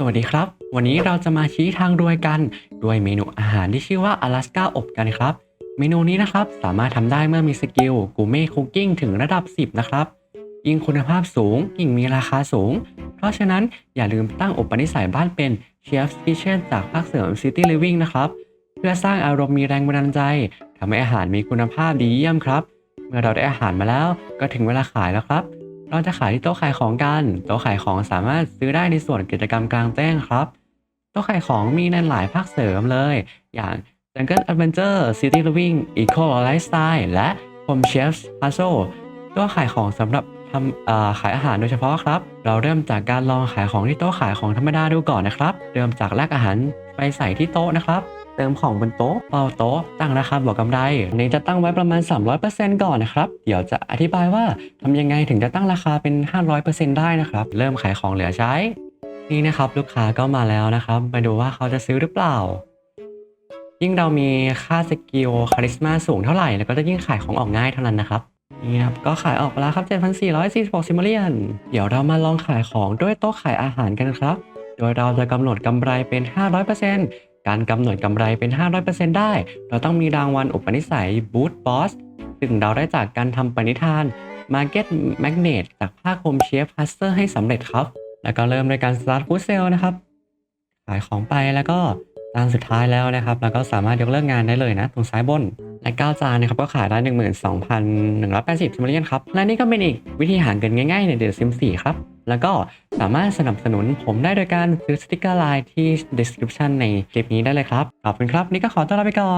สวัสดีครับ วันนี้เราจะมาชี้ทางรวยกัน ด้วยเมนูอาหารที่ชื่อว่าอลาสกาอบกันครับ เมนูนี้นะครับสามารถทำได้เมื่อมีสกิลกูเม่คุกกิ้งถึงระดับ 10 นะครับ ยิ่งคุณภาพสูง ยิ่งมีราคาสูง เพราะฉะนั้นอย่าลืมตั้งอุปนิสัยบ้านเป็น Chef's Kitchen จากภาคเสริม City Living นะครับ เพื่อสร้างอารมณ์มีแรงบันดาลใจทำให้อาหารมีคุณภาพดีเยี่ยมครับ เมื่อเราได้อาหารมาแล้วก็ถึงเวลาขายแล้วครับ เราจะขายที่โต๊ะขายของกัน โต๊ะขายของสามารถซื้อได้ในส่วนกิจกรรมกลางแจ้งครับ โต๊ะขายของมีในหลายภาคเสริมเลย อย่าง Jungle Adventure City Living Eco Lifestyle และ Home Chef's Puzzle โต๊ะขายของสำหรับทำขายอาหารโดยเฉพาะครับ เราเริ่มจากการลองขายของที่โต๊ะขายของธรรมดาดูก่อนนะครับ เริ่มจากแลกอาหารไปใส่ที่โต๊ะนะครับ เติมของบนโต๊ะเป่าโต๊ะตั้งราคาบวกกำไรอันนี้จะตั้งไว้ประมาณ 300%ก่อนนะครับ เดี๋ยวจะอธิบายว่าทำยังไงถึงจะตั้งราคาเป็น 500%ได้นะครับ เริ่มขายของเหลือใช้ นี่นะครับลูกค้าก็มาแล้วนะครับ มาดูว่าเขาจะซื้อหรือเปล่า ยิ่งเรามีค่าสกิลคาริสมาสูงเท่าไหร่แล้วก็จะยิ่งขายของออกง่ายเท่านั้นนะครับนี่ครับก็ขายออกไปแล้วครับ 7,446ซิมเลียน เดี๋ยวเรามาลองขายของด้วยโต๊ะขายอาหารกันครับ โดยเราจะกำหนดกำไรเป็น 500% การกำหนดกำไรเป็น 500%ได้ เราต้องมีรางวัลอุปนิสัย Boot Boss ซึ่งเราได้จากการทำปณิธาน Market Magnet จากภาคโฮมเชฟฮัสเตอร์ให้สำเร็จครับ แล้วก็เริ่มด้วยการ Start Food Sale นะครับ ขายของไปแล้วก็จานสุดท้ายแล้วนะครับ แล้วก็สามารถยกเลิกงานได้เลยนะ ตรงซ้ายบน และ9จานนะครับก็ขายได้ 12,180ซิมเลียนครับ และนี่ก็เป็นอีกวิธีหาเงินง่ายๆในเด e s ซิม4ครับ แล้วก็ สามารถสนับสนุนผมได้โดยการซื้อสติกเกอร์ไลน์ที่ description ในคลิปนี้ได้เลยครับ ขอบคุณครับ นี่ก็ขอตัวลาไปก่อน